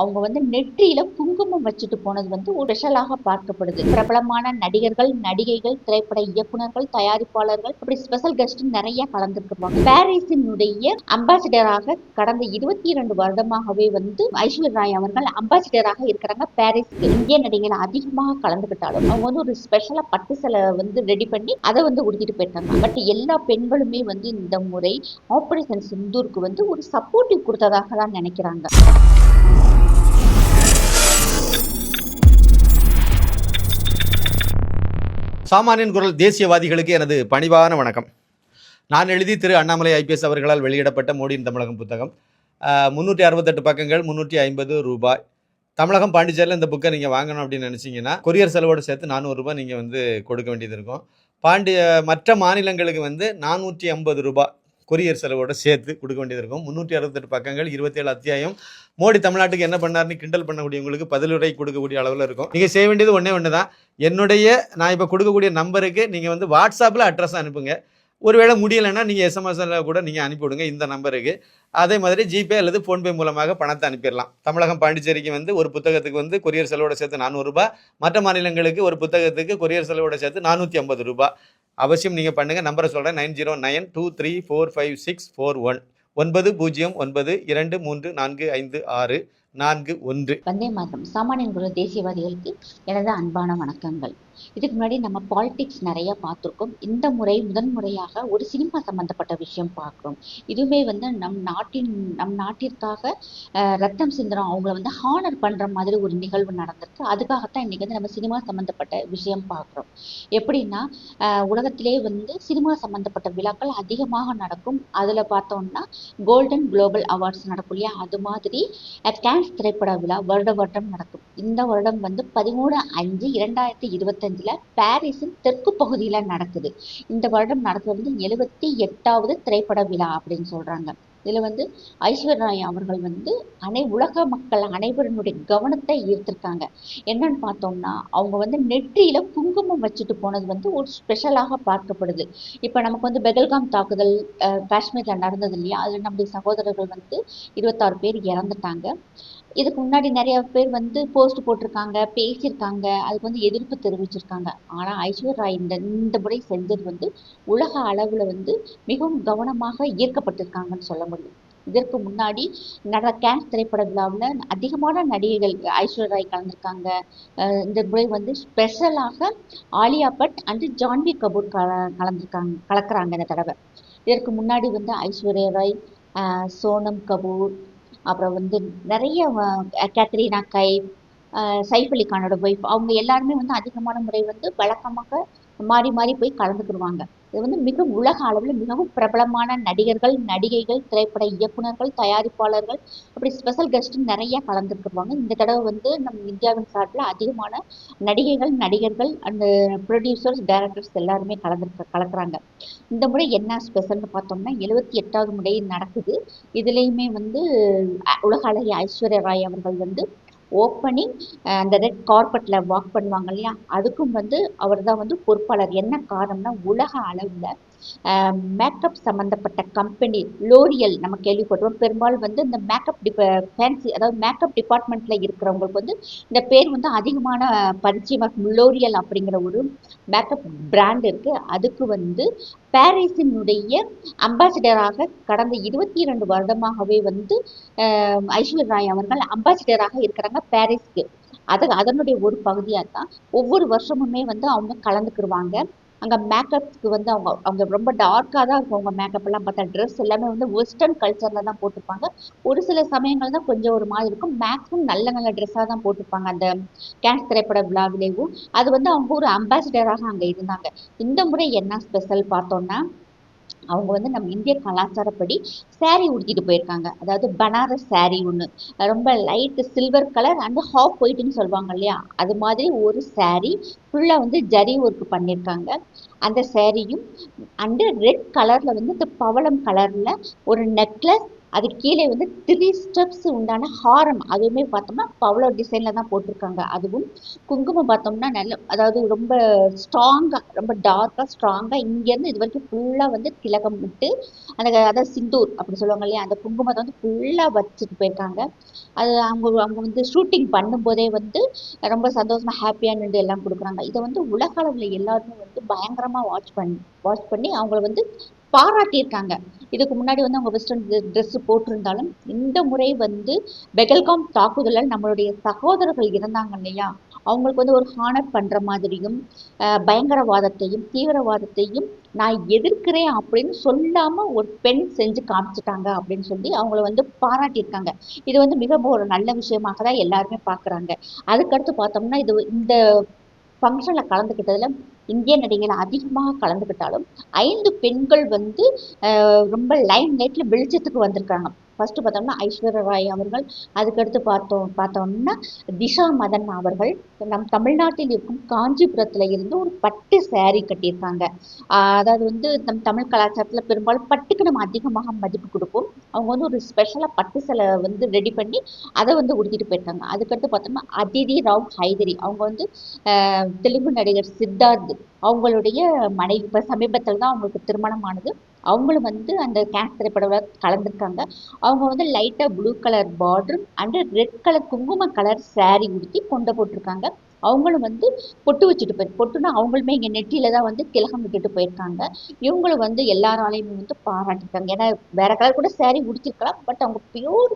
அவங்க வந்து நெற்றியில குங்குமம் வச்சுட்டு போனது வந்து ஒரு ஸ்பெஷலாக பார்க்கப்படுது. பிரபலமான நடிகர்கள் நடிகைகள் திரைப்பட இயக்குனர்கள் தயாரிப்பாளர்கள் இப்படி ஸ்பெஷல் கெஸ்ட் நிறைய கலந்துருக்குவாங்க பாரிஸினுடைய அம்பாசிடராக கடந்த இருபத்தி இரண்டு வருடமாகவே வந்து ஐஸ்வர் ராய் அவர்கள் அம்பாசிடராக இருக்கிறாங்க. பாரிஸ் இந்திய நடிகைகள் அதிகமாக கலந்துக்கிட்டாலும் அவங்க வந்து ஒரு ஸ்பெஷலா பட்டு சிலை வந்து ரெடி பண்ணி அதை வந்து உடுத்திட்டு போயிருக்காங்க பட் எல்லா பெண்களுமே வந்து இந்த முறை ஆபரேஷன் சிந்தூருக்கு வந்து ஒரு சப்போர்ட்டிவ் கொடுத்ததாக தான் நினைக்கிறாங்க. சாமானியன் குரல் தேசியவாதிகளுக்கு எனது பணிவான வணக்கம். நான் எழுதி திரு அண்ணாமலை ஐபிஎஸ் அவர்களால் வெளியிடப்பட்ட மோடியின் தமிழகம் புத்தகம். முந்நூற்றி அறுபத்தெட்டு பக்கங்கள் முந்நூற்றி ஐம்பது ரூபாய். தமிழகம் பாண்டிச்சேரியில் இந்த புக்கை நீங்கள் வாங்கணும் அப்படின்னு நினச்சிங்கன்னா கொரியர் செலவோடு சேர்த்து நானூறு ரூபாய் நீங்கள் வந்து கொடுக்க வேண்டியது இருக்கும். பாண்டிய மற்ற மாநிலங்களுக்கு வந்து நானூற்றி ஐம்பது ரூபாய். கொரியர் செலவோட சேர்த்து கொடுக்க வேண்டியது இருக்கும். முந்நூற்றி அறுபத்தெட்டு பக்கங்கள் இருபத்தேழு அத்தியாயம். மோடி தமிழ்நாட்டுக்கு என்ன பண்ணாருன்னு கிண்டல் பண்ணக்கூடியவங்களுக்கு பதிலுரை கொடுக்கக்கூடிய அளவில் இருக்கும். நீங்கள் செய்ய வேண்டியது ஒன்றே ஒன்று தான் என்னுடைய நான் இப்போ கொடுக்கக்கூடிய நம்பருக்கு நீங்கள் வந்து வாட்ஸ்அப்பில் அட்ரஸ் அனுப்புங்க. ஒருவேளை முடியலைன்னா நீங்கள் எஸ்எம்எஸ்ல கூட நீங்கள் அனுப்பிவிடுங்க இந்த நம்பருக்கு அதே மாதிரி ஜிபே அல்லது ஃபோன்பே மூலமாக பணத்தை அனுப்பிடலாம். தமிழகம் பாண்டிச்சேரிக்கு வந்து ஒரு புத்தகத்துக்கு வந்து கொரியர் செலவோட சேர்த்து நானூறுரூபா மற்ற மாநிலங்களுக்கு ஒரு புத்தகத்துக்கு கொரியர் செலவோட சேர்த்து நானூற்றி ஐம்பது ரூபாய். அவசியம் நீங்கள் பண்ணுங்கள் நம்பரை சொல்கிறேன் nine zero nine two three four five six four one. ஒன்பது பூஜ்ஜியம் ஒன்பது இரண்டு மூன்று நான்கு ஐந்து ஆறு. நான்கு ஒன்று. வந்தே மாதம். சாமானியன் குரல் தேசியவாதிகளுக்கு எனது அன்பான வணக்கங்கள். இதுக்கு முன்னாடி நம்ம பாலிடிக்ஸ் நிறைய பார்த்துருக்கோம். இந்த முறை முதன் முறையாக ஒரு சினிமா சம்பந்தப்பட்ட விஷயம் பார்க்குறோம். இதுவுமே வந்து நம் நாட்டின் நம் நாட்டிற்காக ரத்தம் சிந்துறோம் அவங்கள வந்து ஹானர் பண்ற மாதிரி ஒரு நிகழ்வு நடந்திருக்கு. அதுக்காகத்தான் இன்னைக்கு வந்து நம்ம சினிமா சம்பந்தப்பட்ட விஷயம் பார்க்குறோம். எப்படின்னா உலகத்திலே வந்து சினிமா சம்பந்தப்பட்ட விழாக்கள் அதிகமாக நடக்கும். அதுல பார்த்தோம்னா கோல்டன் குளோபல் அவார்ட்ஸ் நடக்கும் இல்லையா? அது மாதிரி கேன் கான்ஸ் திரைப்பட விழா வருட வருடம் நடக்கும். இந்த வருடம் வந்து பதிமூணு அஞ்சு இரண்டாயிரத்தி இருபத்தஞ்சுல பாரிஸின் தெற்கு பகுதியில நடக்குது. இந்த வருடம் நடக்கிறது வந்து எழுபத்தி எட்டாவது திரைப்பட விழா அப்படின்னு சொல்றாங்க. இதில் வந்து ஐஸ்வர்யா ராய் அவர்கள் வந்து அனை உலக மக்கள் அனைவருடைய கவனத்தை ஈர்த்திருக்காங்க. என்னன்னு பார்த்தோம்னா அவங்க வந்து நெற்றியில் குங்குமம் வச்சுட்டு போனது வந்து ஒரு ஸ்பெஷலாக பார்க்கப்படுது. இப்போ நமக்கு வந்து பெகல்காம் தாக்குதல் காஷ்மீரில் நடந்தது இல்லையா? அதில் நம்முடைய சகோதரர்கள் வந்து இருபத்தாறு பேர் இறந்துட்டாங்க. இதுக்கு முன்னாடி நிறைய பேர் வந்து போஸ்ட் போட்டிருக்காங்க பேசியிருக்காங்க. அதுக்கு வந்து எதிர்ப்பு தெரிவிச்சிருக்காங்க. ஆனா ஐஸ்வர்யா ராய் இந்த இந்த முறை செஞ்சது வந்து உலக அளவுல வந்து மிகவும் கவனமாக ஈர்க்கப்பட்டிருக்காங்கன்னு சொல்ல முடியும். இதற்கு முன்னாடி நட கேன்ஸ் திரைப்பட விழாவில் அதிகமான நடிகைகள் ஐஸ்வர்யா ராய் கலந்துருக்காங்க. இந்த முறை வந்து ஸ்பெஷலாக ஆலியா பட் அண்ட் ஜான்வி கபூர் கல கலந்துருக்காங்க கலக்குறாங்க இந்த தடவை. இதற்கு முன்னாடி வந்து ஐஸ்வர்யா ராய் சோனம் கபூர் அப்புறம் வந்து நிறைய கேத்ரினா கை கைஃப் சைஃப் அலி கானோட ஒய்ஃப் அவங்க எல்லாருமே வந்து அதிகமான முறை வந்து வழக்கமாக மாறி மாறி போய் கலந்துக்கிடுவாங்க இது வந்து மிக உலக அளவில் மிகவும் பிரபலமான நடிகர்கள் நடிகைகள் திரைப்பட இயக்குனர்கள் தயாரிப்பாளர்கள் அப்படி ஸ்பெஷல் கெஸ்ட் நிறைய கலந்துருக்குவாங்க. இந்த தடவை வந்து நம்ம இந்தியாவின் சார்பில் அதிகமான நடிகைகள் நடிகர்கள் அந்த ப்ரொடியூசர்ஸ் டைரக்டர்ஸ் எல்லாருமே கலந்துருக்க கலக்குறாங்க. இந்த முறை என்ன ஸ்பெஷல்னு பார்த்தோம்னா எழுபத்தி எட்டாவது முறை நடக்குது. இதுலேயுமே வந்து உலக அழகி ஐஸ்வர்யா ராய் அவர்கள் வந்து ஓப்பனிங் அந்த ரெட் கார்பெட்டில் வாக் பண்ணுவாங்க இல்லையா? அதுக்கும் வந்து அவர் தான் வந்து பொறுப்பாளர். என்ன காரணம்னா உலக அளவில் மேக்கப் சம்மந்தப்பட்ட கம்பெனி லோரியல் நம்ம கேள்விப்பட்டோம் பெரும்பாலும் வந்து இந்த மேக்கப் டிப ஃபேன்சி அதாவது மேக்கப் டிபார்ட்மெண்ட்டில் இருக்கிறவங்களுக்கு வந்து இந்த பேர் வந்து அதிகமான பரிச்சயமாக லோரியல் அப்படிங்கிற ஒரு மேக்கப் பிராண்ட் இருக்கு. அதுக்கு வந்து பாரிஸினுடைய அம்பாசிடராக கடந்த இருபத்தி இரண்டு வருடமாகவே வந்து அஹ், ஐஸ்வர்யா ராய் அவர்கள் அம்பாசிடராக இருக்கிறாங்க பாரிஸ்க்கு. அது அதனுடைய ஒரு பகுதியாக தான் ஒவ்வொரு வருஷமுமே வந்து அவங்க கலந்துக்கிடுவாங்க அங்கே மேக்கப்க்கு வந்து அவங்க அவங்க ரொம்ப டார்க்காக தான் இருக்கும். அவங்க மேக்கப்லாம் பார்த்தா ட்ரெஸ் எல்லாமே வந்து வெஸ்டர்ன் கல்ச்சரில் தான் போட்டிருப்பாங்க ஒரு சில சமயங்கள் தான் கொஞ்சம் ஒரு மாதிரி இருக்கும். மேக்ஸிமம் நல்ல நல்ல ட்ரெஸ்ஸாக தான் போட்டிருப்பாங்க அந்த கேன்ஸ் திரைப்பட விழாவிலேயும். அது வந்து அவங்க ஒரு அம்பாசிடராக அங்கே இருந்தாங்க. இந்த முறை என்ன ஸ்பெஷல் பார்த்தோம்னா அவங்க வந்து நம்ம இந்திய கலாச்சாரப்படி சேரீ உடுத்திட்டு போயிருக்காங்க. அதாவது பனாரஸ் சேரீ ஒன்று ரொம்ப light silver colour and half ஒயிட்டுன்னு சொல்லுவாங்க இல்லையா? அது மாதிரி ஒரு சேரீ ஃபுல்லாக வந்து ஜரி ஒர்க் பண்ணியிருக்காங்க அந்த சாரியும் அண்டு ரெட் கலரில் வந்து இந்த பவளம் கலரில் ஒரு நெக்லஸ் அது கீழே வந்து த்ரீ ஸ்டெப்ஸ் உண்டான ஹாரம். அதுவுமே பார்த்தோம்னா பவளோ டிசைனில் தான் போட்டிருக்காங்க. அதுவும் குங்குமம் பார்த்தோம்னா நல்ல அதாவது ரொம்ப ஸ்ட்ராங்காக ரொம்ப டார்க்காக ஸ்ட்ராங்காக இங்கேருந்து இது வரைக்கும் ஃபுல்லாக வந்து திலகம் விட்டு அந்த அதாவது சிந்தூர் அப்படி சொல்லுவாங்க இல்லையா? அந்த குங்குமத்தை வந்து ஃபுல்லாக வச்சுட்டு போயிருக்காங்க. அது அவங்க அவங்க வந்து ஷூட்டிங் பண்ணும்போதே வந்து ரொம்ப சந்தோஷமாக ஹாப்பியாக நின்று எல்லாம் கொடுக்குறாங்க. இதை வந்து உலக அளவில் எல்லாருமே வந்து பயங்கரமாக வாட்ச் பண்ணி வாட்ச் பண்ணி அவங்கள வந்து பாராட்டியிருக்காங்க. இதுக்கு முன்னாடி வந்து அவங்க வெஸ்டர்ன் ட்ரெஸ் போட்டிருந்தாலும் இந்த முறை வந்து பெகல்காம் தாக்குதலில் நம்மளுடைய சகோதரர்கள் இருந்தாங்க இல்லையா? அவங்களுக்கு வந்து ஒரு ஹானர் பண்ணுற மாதிரியும் பயங்கரவாதத்தையும் தீவிரவாதத்தையும் நான் எதிர்க்கிறேன் அப்படின்னு சொல்லாமல் ஒரு பெண் செஞ்சு காமிச்சிட்டாங்க அப்படின்னு சொல்லி அவங்கள வந்து பாராட்டியிருக்காங்க. இது வந்து மிகவும் ஒரு நல்ல விஷயமாக தான் எல்லாருமே பார்க்குறாங்க. அதுக்கடுத்து பார்த்தோம்னா இது இந்த ஃபங்க்ஷனில் கலந்துக்கிட்டதில் இந்திய நடிகைகள் அதிகமாக கலந்துக்கிட்டாலும் ஐந்து பெண்கள் வந்து ரொம்ப லைம் லைட்டில் வெளிச்சத்துக்கு வந்திருக்காங்க. ஃபர்ஸ்ட் பார்த்தோம்னா ஐஸ்வர்யா ராய் அவர்கள் அதுக்கடுத்து பார்த்தோம் பார்த்தோம்னா திஷா மதன் அவர்கள் நம் தமிழ்நாட்டில் இருக்கும் காஞ்சிபுரத்தில் இருந்து ஒரு பட்டு சேரீ கட்டியிருக்காங்க. அதாவது வந்து நம் தமிழ் கலாச்சாரத்தில் பெரும்பாலும் பட்டுக்கு நம்ம அதிகமாக மதிப்பு கொடுப்போம். அவங்க வந்து ஒரு ஸ்பெஷலாக பட்டு சிலை வந்து ரெடி பண்ணி அதை வந்து உடுத்திட்டு போயிருக்காங்க. அதுக்கடுத்து பார்த்தோம்னா அதிதி ராவ் ஹைதரி. அவங்க வந்து ஆஹ் தெலுங்கு நடிகர் சித்தார்த் அவங்களுடைய மனைவி இப்போ சமீபத்தில் தான் அவங்களுக்கு திருமணம் ஆனது அவங்களும் வந்து அந்த கேன்ஸ் திரைப்படம் கலந்துருக்காங்க. அவங்க வந்து லைட்டாக blue colour border and red colour குங்கும கலர் ஸேரீ உடுத்தி கொண்டை போட்டிருக்காங்க. அவங்களும் வந்து பொட்டு வச்சுட்டு போய் பொட்டுனா அவங்களுமே இங்கே நெற்றியில தான் வந்து திலகம் விட்டுட்டு போயிருக்காங்க. இவங்களும் வந்து எல்லாராலையுமே வந்து பாராட்டிருக்காங்க. ஏன்னா வேற கலர் கூட சேரீ உடிச்சிருக்கலாம் பட் அவங்க பியூர்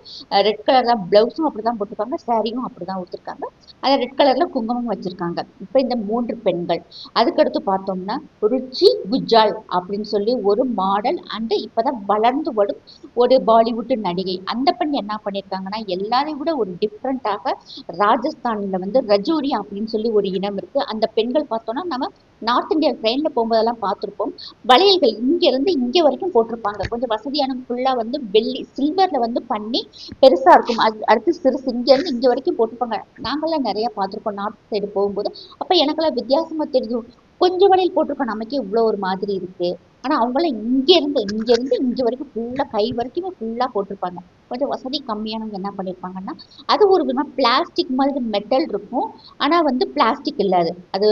ரெட் கலர் தான் ப்ளவுஸும் அப்படி தான் போட்டிருக்காங்க. சாரியும் அப்படி தான் உடுத்திருக்காங்க. அதை ரெட் கலரில் குங்குமம் வச்சுருக்காங்க. இப்போ இந்த மூன்று பெண்கள். அதுக்கடுத்து பார்த்தோம்னா ருச்சி குஜால் அப்படின்னு சொல்லி ஒரு மாடல் அண்டு இப்போ தான் வளர்ந்து வரும் ஒரு பாலிவுட் நடிகை. அந்த பெண் என்ன பண்ணியிருக்காங்கன்னா எல்லாரையும் விட ஒரு டிஃப்ரெண்ட்டாக ராஜஸ்தானில் வந்து ரஜோரி அப்படின்னு சொல்லி ஒரு இனம் இருக்கு. அந்த பெண்கள் பார்த்தோம்னா நம்ம நார்த் இந்தியா ட்ரெயினில் போகும்போதெல்லாம் பார்த்துருப்போம். வளையல்கள் இங்க இருந்து இங்க வரைக்கும் போட்டிருப்பாங்க. கொஞ்சம் வசதியான ஃபுல்லா வந்து வெள்ளி சில்வர்ல வந்து பண்ணி பெருசா இருக்கும். அது அடுத்து சிறுசு இங்க இருந்து இங்க வரைக்கும் போட்டிருப்பாங்க. நாங்கெல்லாம் நிறைய பார்த்திருக்கோம். நார்த் சைடு போகும்போது. அப்ப எனக்கெல்லாம் வித்தியாசமா தெரியும். கொஞ்சம் வளையல் போட்டிருக்கோம் நமக்கே இவ்வளோ ஒரு மாதிரி இருக்கு. ஆனா அவங்களாம் இங்க இருந்து இங்க இருந்து வரைக்கும் ஃபுல்லா கை வரைக்குமே ஃபுல்லா போட்டிருப்பாங்க. கொஞ்சம் வசதி கம்மியானவங்க என்ன பண்ணியிருப்பாங்கன்னா அது ஒரு விதமா பிளாஸ்டிக் மாதிரி மெட்டல் இருக்கும். ஆனா வந்து பிளாஸ்டிக் இல்லாது அது.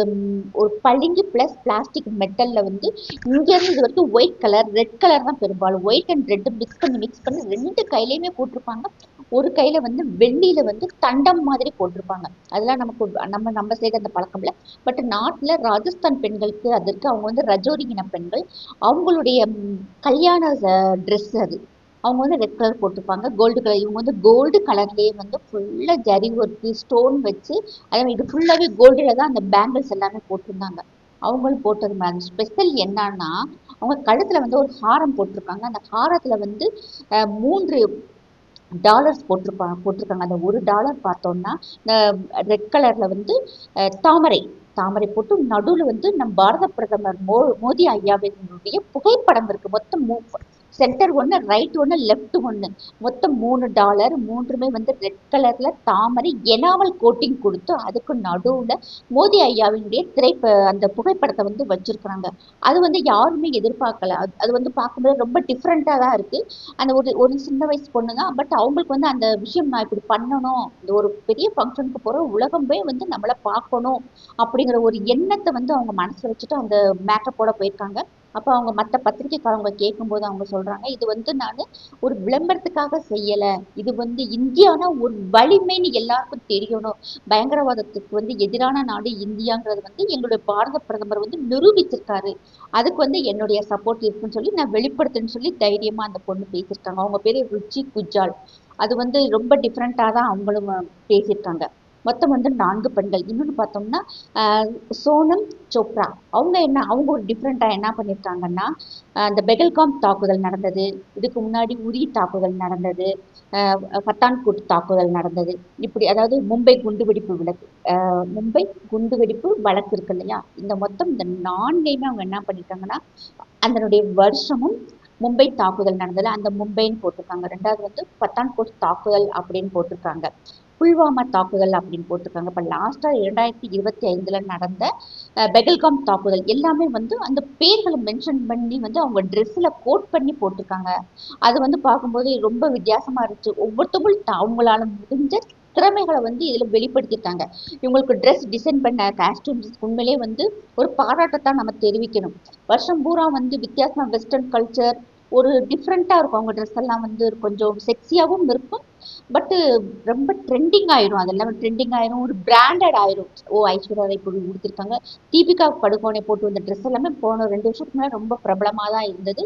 ஒரு பளிங்கு ப்ளஸ் பிளாஸ்டிக் மெட்டல்ல வந்து இங்க இருந்து இது வரைக்கும் ஒயிட் கலர் ரெட் கலர் தான் பெரும்பாலும். ஒயிட் அண்ட் ரெட் மிக்ஸ் பண்ணி மிக்ஸ் பண்ணி ரெண்டு கையிலையுமே போட்டிருப்பாங்க. ஒரு கையில வந்து வெள்ளியில வந்து தண்டம் மாதிரி போட்டிருப்பாங்க. அதெல்லாம் நமக்கு நம்ம நம்ம சைடு அந்த பழக்கம் இல்லை. பட் நாட்டில் ராஜஸ்தான் பெண்களுக்கு அது இருக்கு அவங்க வந்து ரஜோரி இன பெண்கள் அவங்களுடைய கல்யாண ட்ரெஸ் அது. அவங்க வந்து ரெட் கலர் போட்டிருப்பாங்க. கோல்டு கலர் இவங்க வந்து கோல்டு கலர்லேயே வந்து ஃபுல்லாக ஜரி ஒர்க்கு ஸ்டோன் வச்சு அதே மாதிரி இது ஃபுல்லாகவே கோல்டில் தான் அந்த பேங்கிள்ஸ் எல்லாமே போட்டிருந்தாங்க. அவங்களும் போட்டது மாதிரி ஸ்பெஷல் என்னன்னா அவங்க கழுத்துல வந்து ஒரு ஹாரம் போட்டிருக்காங்க. அந்த ஹாரத்துல வந்து மூன்று டாலர்ஸ் போட்டிருப்பா போட்டிருக்காங்க. அந்த ஒரு டாலர் பார்த்தோம்னா ரெட் கலர்ல வந்து அஹ், தாமரை. தாமரை போட்டு நடுவுல வந்து நம் பாரத பிரதமர் மோ மோடி ஐயாவினுடைய புகைப்படம் இருக்கு. மொத்தம் மூ சென்டர் ஒன்று ரைட் ஒன்று லெஃப்ட் ஒன்று மொத்தம் மூணு டாலர் மூன்றுமே வந்து ரெட் கலரில் தாமரை எனாமல் கோட்டிங் கொடுத்து அதுக்கு நடுவில் மோதி ஐயாவினுடைய திரை அந்த புகைப்படத்தை வந்து வச்சிருக்கிறாங்க. அது வந்து யாருமே எதிர்பார்க்கல. அது அது வந்து பார்க்கும்போது ரொம்ப டிஃப்ரெண்ட்டாக தான் இருக்குது அந்த ஒரு ஒரு சின்ன வயசு பொண்ணு தான் பட் அவங்களுக்கு வந்து அந்த விஷயம் நான் இப்படி பண்ணணும் இந்த ஒரு பெரிய ஃபங்க்ஷனுக்கு போகிற உலகமே வந்து நம்மளை பார்க்கணும் அப்படிங்கிற ஒரு எண்ணத்தை வந்து அவங்க மனசில் வச்சுட்டு அந்த மேக்கப்போட போயிருக்காங்க. அப்போ அவங்க மற்ற பத்திரிக்கைக்காரங்க கேட்கும்போது அவங்க சொல்றாங்க இது வந்து நான் ஒரு விளம்பரத்துக்காக செய்யல. இது வந்து இந்தியானா ஒரு வலிமைன்னு எல்லாருக்கும் தெரியணும். பயங்கரவாதத்துக்கு வந்து எதிரான நாடு இந்தியாங்கிறது வந்து எங்களுடைய பாரத பிரதமர் வந்து நிரூபிச்சிருக்காரு. அதுக்கு வந்து என்னுடைய சப்போர்ட் இருக்குன்னு சொல்லி நான் வெளிப்படுத்துன்னு சொல்லி தைரியமா அந்த பொண்ணு பேசியிருக்காங்க. அவங்க பேரு ருச்சி குஜால். அது வந்து ரொம்ப டிஃப்ரெண்ட்டாக தான் அவங்களும் பேசியிருக்காங்க. மொத்தம் வந்து நான்கு பெண்கள். இன்னொன்று பார்த்தோம்னா சோனம் சோப்ரா. அவங்க என்ன அவங்க ஒரு டிஃப்ரெண்ட்டாக என்ன பண்ணியிருக்காங்கன்னா அந்த பெகல்காம் தாக்குதல் நடந்தது. இதுக்கு முன்னாடி உரி தாக்குதல் நடந்தது. பத்தான்கோட் தாக்குதல் நடந்தது. இப்படி அதாவது மும்பை குண்டுவெடிப்பு விளக்கு ஆஹ் மும்பை குண்டுவெடிப்பு வழக்கு இருக்கு இல்லையா? இந்த மொத்தம் இந்த நான்கையுமே அவங்க என்ன பண்ணியிருக்காங்கன்னா அதனுடைய வருஷமும் மும்பை தாக்குதல் நடந்தது. அந்த மும்பைன்னு போட்டிருக்காங்க. ரெண்டாவது வந்து பத்தான்கோட் தாக்குதல் அப்படின்னு போட்டிருக்காங்க. புல்வாமா தாக்குதல் அப்படின்னு போட்டிருக்காங்க. இப்போ லாஸ்ட்டாக இரண்டாயிரத்தி இருபத்தி ஐந்தில் நடந்த பெகல்காம் தாக்குதல் எல்லாமே வந்து அந்த பேர்களை மென்ஷன் பண்ணி வந்து அவங்க ட்ரெஸ்ஸில் கோட் பண்ணி போட்டிருக்காங்க. அது வந்து பார்க்கும்போது ரொம்ப வித்தியாசமாக இருந்துச்சு. ஒவ்வொருத்தவங்களும் த- அவங்களால முடிஞ்ச திறமைகளை வந்து இதில் வெளிப்படுத்திட்டாங்க. இவங்களுக்கு ட்ரெஸ் டிசைன் பண்ண காஸ்டியூம்ஸ் உண்மையிலே வந்து ஒரு பாராட்டத்தான் நம்ம தெரிவிக்கணும். வருஷம் பூரா வந்து வித்தியாசமாக வெஸ்டர்ன் கல்ச்சர் ஒரு டிஃப்ரெண்ட்டாக இருக்கும். அவங்க ட்ரெஸ் எல்லாம் வந்து கொஞ்சம் செக்ஸியாகவும் இருக்கும் பட்டு uh, ரொம்ப ட்ரெண்டிங் ஆயிரும். அதெல்லாம் ட்ரெண்டிங் ஆயிரும். ஒரு பிராண்டட் ஆயிரும். ஓ ஐஸ்வர்யா ராய் பொருள் கொடுத்துருக்காங்க தீபிகா படுகோனை போட்டு வந்த ட்ரெஸ் எல்லாமே போன ரெண்டு வருஷத்துக்கு முன்னாடி ரொம்ப பிரபலமாக தான் இருந்தது.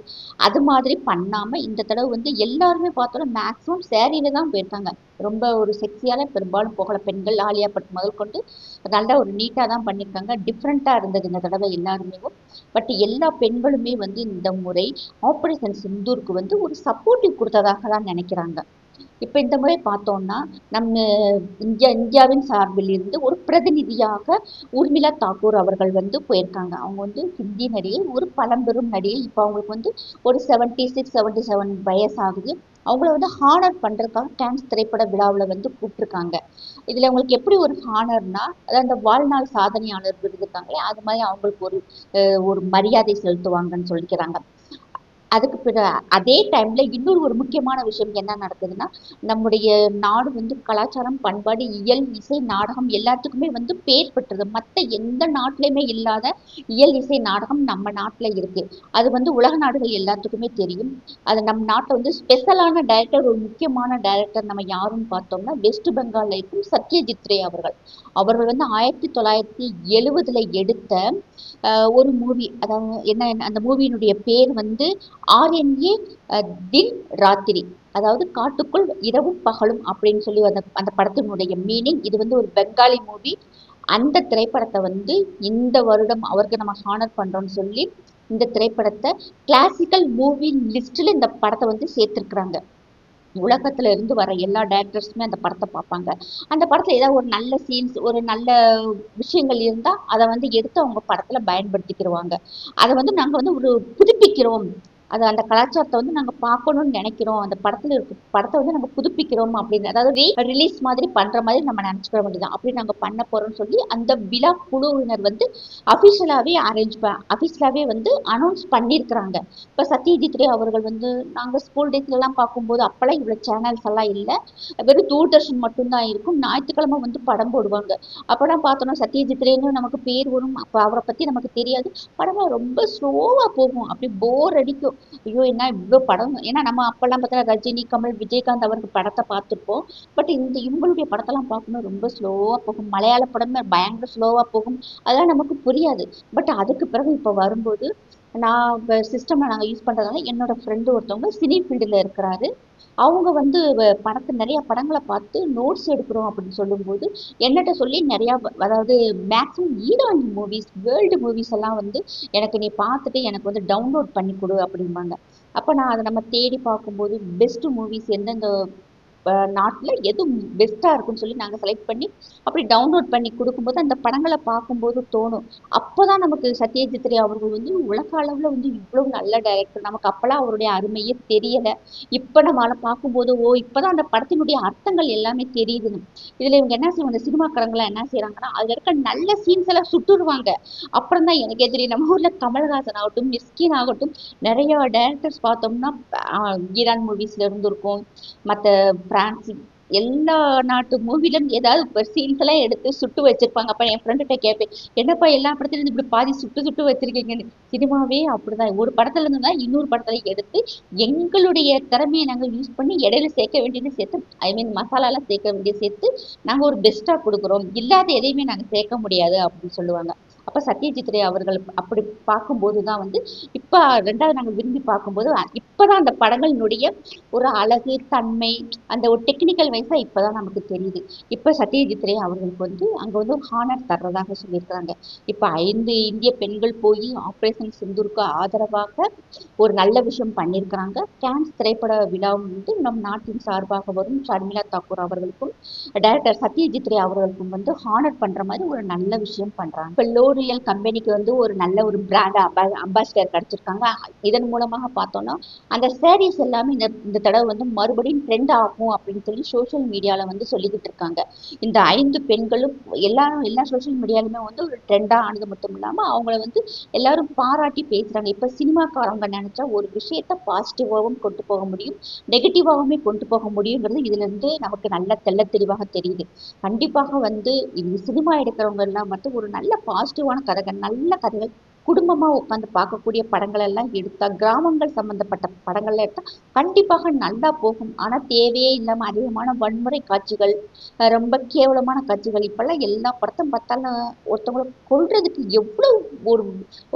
அது மாதிரி பண்ணாமல் இந்த தடவை வந்து எல்லாருமே பார்த்தோன்னா மேக்ஸிமம் சேரீல தான் போயிருக்காங்க. ரொம்ப ஒரு செக்ஸியால பெரும்பாலும் போகல பெண்கள் ஆலியா பட் முதல் கொண்டு நல்லா ஒரு நீட்டாக தான் பண்ணியிருக்காங்க டிஃப்ரெண்ட்டாக இருந்தது இந்த தடவை எல்லாருமே. பட் எல்லா பெண்களுமே வந்து இந்த முறை ஆப்ரேஷன் சிந்தூருக்கு வந்து ஒரு சப்போர்ட்டிவ் கொடுத்ததாக தான் நினைக்கிறாங்க. இப்போ இந்த முறை பார்த்தோம்னா நம்ம இந்தியா இந்தியாவின் சார்பில் இருந்து ஒரு பிரதிநிதியாக ஊர்மிளா தாக்கூர் அவர்கள் வந்து போயிருக்காங்க. அவங்க வந்து ஹிந்தி நடிகை ஒரு பழம்பெரும் நடிகை. இப்போ அவங்களுக்கு வந்து ஒரு செவன்டி சிக்ஸ் செவன்டி செவன் வயசாகுது. அவங்கள வந்து ஹானர் பண்ணுறதுக்காக டான்ஸ் திரைப்பட விழாவில் வந்து கூப்பிட்ருக்காங்க இதில் அவங்களுக்கு எப்படி ஒரு ஹானர்னா அதாவது அந்த வாழ்நாள் சாதனையாளர் விருது இருக்காங்களே அது மாதிரி அவங்களுக்கு ஒரு அஹ், ஒரு மரியாதை செலுத்துவாங்கன்னு சொல்லிக்கிறாங்க. அதுக்கு பிற அதே டைம்ல இன்னொரு ஒரு முக்கியமான விஷயம் என்ன நடக்குதுன்னா நம்முடைய நாடு வந்து கலாச்சாரம் பண்பாடு இயல் இசை நாடகம் எல்லாத்துக்குமே வந்து பேர் பெற்றது. மற்ற எந்த நாட்டிலையுமே இல்லாத இயல் இசை நாடகம் நம்ம நாட்டில் இருக்கு. அது வந்து உலக நாடுகள் எல்லாத்துக்குமே தெரியும். அது நம்ம நாட்டில் வந்து ஸ்பெஷலான டைரக்டர் ஒரு முக்கியமான டைரக்டர் நம்ம யாருன்னு பார்த்தோம்னா வெஸ்ட் பெங்கால்ல இருக்கும் சத்யஜித் ரே அவர்கள். அவர்கள் வந்து ஆயிரத்தி தொள்ளாயிரத்தி எழுவதுல எடுத்த ஒரு மூவி அதாவது என்ன அந்த மூவியினுடைய பேர் வந்து ஆர்என்ஏ தின் ராத்திரி. அதாவது காட்டுக்குள் இரவும் பகலும் அப்படின்னு சொல்லி அந்த அந்த படத்தினுடைய மீனிங் இது வந்து ஒரு பெங்காலி மூவி அந்த திரைப்படத்தை வந்து இந்த வருடம் அவருக்கு நம்ம ஹானர் பண்றோம்னு சொல்லி இந்த திரைப்படத்தை கிளாசிக்கல் மூவி லிஸ்ட்ல இந்த படத்தை வந்து சேர்த்திருக்கிறாங்க. உலகத்துல இருந்து வர எல்லா டேரக்டர்ஸுமே அந்த படத்தை பார்ப்பாங்க. அந்த படத்துல ஏதாவது ஒரு நல்ல சீன்ஸ் ஒரு நல்ல விஷயங்கள் இருந்தா அதை வந்து எடுத்து அவங்க படத்துல பயன்படுத்திக்கிடுவாங்க அதை வந்து நாங்க வந்து ஒரு புதுப்பிக்கிறோம். அது அந்த கலாச்சாரத்தை வந்து நாங்க பார்க்கணும்னு நினைக்கிறோம். அந்த படத்துல இருக்க படத்தை வந்து நம்ம புதுப்பிக்கிறோம் அப்படின்னு. அதாவது ரிலீஸ் மாதிரி பண்ற மாதிரி நம்ம நினைச்சுக்க வேண்டியதான் அப்படி நாங்க பண்ண போகிறோம்னு சொல்லி அந்த விழா குழுவினர் வந்து அபிஷியலாவே அரேஞ்ச் அபிஷியலாவே வந்து அனௌன்ஸ் பண்ணியிருக்கிறாங்க இப்ப சத்யஜித்ரே அவர்கள் வந்து நாங்க ஸ்கூல் டேஸ்ல எல்லாம் பார்க்கும்போது அப்பெல்லாம் இவ்வளவு சேனல்ஸ் எல்லாம் இல்லை. வெறும் தூர்தர்ஷன் மட்டும்தான் இருக்கும். ஞாயிற்றுக்கிழமை வந்து படம் போடுவாங்க. அப்பெல்லாம் பார்த்தோம்னா சத்யஜித்ரேன்னு நமக்கு பேர் வரும். அப்ப அவரை பத்தி நமக்கு தெரியாது. படம் ரொம்ப ஸ்லோவா போகும். அப்படி போர் அடிக்கும். ஐயோ என்ன இவ்வளோ படம்? ஏன்னா நம்ம அப்பெல்லாம் பார்த்தா ரஜினி கமல் விஜயகாந்த் அவருக்கு படத்தை பார்த்துருப்போம். பட் இந்த இவங்களுடைய படத்தெல்லாம் பார்க்கணும் ரொம்ப ஸ்லோவா போகும். மலையாள படமே பயங்கர ஸ்லோவா போகும். அதெல்லாம் நமக்கு புரியாது. பட் அதுக்கு பிறகு இப்போ வரும்போது நான் இப்போ சிஸ்டம்ல நாங்கள் யூஸ் பண்ணுறதுனால என்னோட ஃப்ரெண்டு ஒருத்தவங்க சினி ஃபீல்டில் இருக்கிறாரு. அவங்க வந்து படத்தை நிறைய படங்களை பார்த்து நோட்ஸ் எடுக்கிறோம் அப்படின்னு சொல்லும்போது என்னட்ட சொல்லி நிறையா அதாவது maximum Iran movies world movies எல்லாம் வந்து எனக்கு நீ பார்த்துட்டு எனக்கு வந்து டவுன்லோட் பண்ணி கொடு அப்படிம்பாங்க. அப்போ நான் அதை நம்ம தேடி பார்க்கும்போது பெஸ்ட் மூவிஸ் எந்தெந்த நாட்டில் எது பெஸ்ட்டாக இருக்குன்னு சொல்லி நாங்கள் செலக்ட் பண்ணி அப்படி டவுன்லோட் பண்ணி கொடுக்கும்போது அந்த படங்களை பார்க்கும்போது தோணும். அப்போ தான் நமக்கு சத்யஜித் ரே அவர்கள் வந்து உலக அளவில் வந்து இவ்வளோ நல்ல டைரக்டர் நமக்கு அப்போல்லாம் அவருடைய அருமையே தெரியலை. இப்போ நம்ம பார்க்கும்போது ஓ இப்போ தான் அந்த படத்தினுடைய அர்த்தங்கள் எல்லாமே தெரியுதுன்னு. இதில் இவங்க என்ன செய்வாங்க சினிமாக்காரங்களாம் என்ன செய்கிறாங்கன்னா அதில் இருக்க நல்ல சீன்ஸ் எல்லாம் சுட்டுருவாங்க. அப்புறம் தான் எனக்கே தெரியும் நம்ம ஊரில் கமல்ஹாசன் ஆகட்டும் மிஸ்கின் ஆகட்டும் நிறைய டேரக்டர்ஸ் பார்த்தோம்னா ஈரான் மூவிஸ்ல இருந்திருக்கும். மற்ற பிரான்ஸ் எல்லா நாட்டு மூவிலும் ஏதாவது சீன்ஸ் எல்லாம் எடுத்து சுட்டு வச்சிருப்பாங்க. அப்ப என் ஃப்ரெண்டுகிட்ட கேட்பேன் என்னப்பா எல்லா படத்துலயும் இருந்து இப்படி பாதி சுட்டு சுட்டு வச்சிருக்கீங்கன்னு? சினிமாவே அப்படிதான். ஒரு படத்துல தான் இன்னொரு படத்துல எடுத்து எங்களுடைய திறமையை நாங்கள் யூஸ் பண்ணி இடையில சேர்க்க வேண்டியது சேர்த்து ஐ மீன் மசாலா எல்லாம் சேர்க்க வேண்டியது சேர்த்து நாங்க ஒரு பெஸ்டா கொடுக்குறோம். இல்லாத எதையுமே நாங்க சேர்க்க முடியாது அப்படின்னு சொல்லுவாங்க. அப்ப சத்யஜித் ரே அவர்கள் அப்படி பார்க்கும்போது தான் வந்து இப்ப ரெண்டாவது நாங்கள் விரும்பி பார்க்கும்போது இப்பதான் அந்த படங்களினுடைய ஒரு அழகு தன்மை அந்த ஒரு டெக்னிக்கல் வைஸா இப்பதான் நமக்கு தெரியுது. இப்ப சத்யஜித் ரே அவர்களுக்கு வந்து அங்க வந்து ஹானர் தர்றதாக சொல்லியிருக்கிறாங்க. இப்போ ஐந்து இந்திய பெண்கள் போய் ஆப்ரேஷன் சிந்தூருக்கு ஆதரவாக ஒரு நல்ல விஷயம் பண்ணியிருக்கிறாங்க. கேன்ஸ் திரைப்பட விழாவும் வந்து நம் நாட்டின் சார்பாக வரும். ஷர்மிளா தாக்கூர் அவர்களுக்கும் டைரக்டர் சத்யஜித் ரே அவர்களுக்கும் வந்து ஹானர் பண்ற மாதிரி ஒரு நல்ல விஷயம் பண்றாங்க. இப்போ லோரியல் கம்பெனிக்கு வந்து ஒரு நல்ல ஒரு பிராண்ட் அம்பாசிடர் கிடச்சிருக்காங்க. இதன் மூலமாக பார்த்தோம்னா அந்த sarees எல்லாமே இந்த இந்த தடவை வந்து மறுபடியும் ட்ரெண்ட் ஆகும் அப்படின்னு சொல்லி சோஷியல் மீடியால வந்து சொல்லிக்கிட்டு இருக்காங்க. இந்த ஐந்து பெண்களும் எல்லாரும் எல்லா சோஷியல் மீடியாலுமே வந்து ஒரு ட்ரெண்டாக ஆனது மட்டும் இல்லாம அவங்கள வந்து எல்லாரும் பாராட்டி பேசுறாங்க. இப்ப சினிமாக்காரங்க நினைச்சா ஒரு விஷயத்த பாசிட்டிவாகவும் கொண்டு போக முடியும் நெகட்டிவாகவுமே கொண்டு போக முடியுங்கிறது இதுல இருந்து நமக்கு நல்ல தெல்ல தெளிவாக தெரியுது. கண்டிப்பாக வந்து இது சினிமா எடுக்கிறவங்க எல்லாம் மட்டும் ஒரு நல்ல பாசிட்டிவான கதைகள் நல்ல கதைகள் குடும்பமாக உட்காந்து பார்க்கக்கூடிய படங்கள் எல்லாம் எடுத்தால் கிராமங்கள் சம்பந்தப்பட்ட படங்கள்லாம் எடுத்தால் கண்டிப்பாக நல்லா போகும். ஆனால் தேவையே இல்லாமல் அதிகமான வன்முறை காட்சிகள் ரொம்ப கேவலமான காட்சிகள் இப்பெல்லாம் எல்லா படத்தையும் பார்த்தாலும் ஒருத்தவங்களை கொள்றதுக்கு எவ்வளவு ஒரு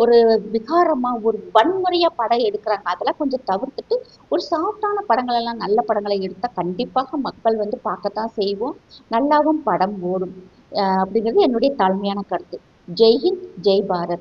ஒரு விகாரமாக ஒரு வன்முறையாக படம் எடுக்கிறாங்க. அதெல்லாம் கொஞ்சம் தவிர்த்துட்டு ஒரு சாஃப்டான படங்கள் எல்லாம் நல்ல படங்களை எடுத்தால் கண்டிப்பாக மக்கள் வந்து பார்க்கத்தான் செய்வோம். நல்லாவும் படம் ஓடும். அப்படிங்கிறது என்னுடைய தாழ்மையான கருத்து. ஜெய்ஹிந்த் ஜெய் பாரத்.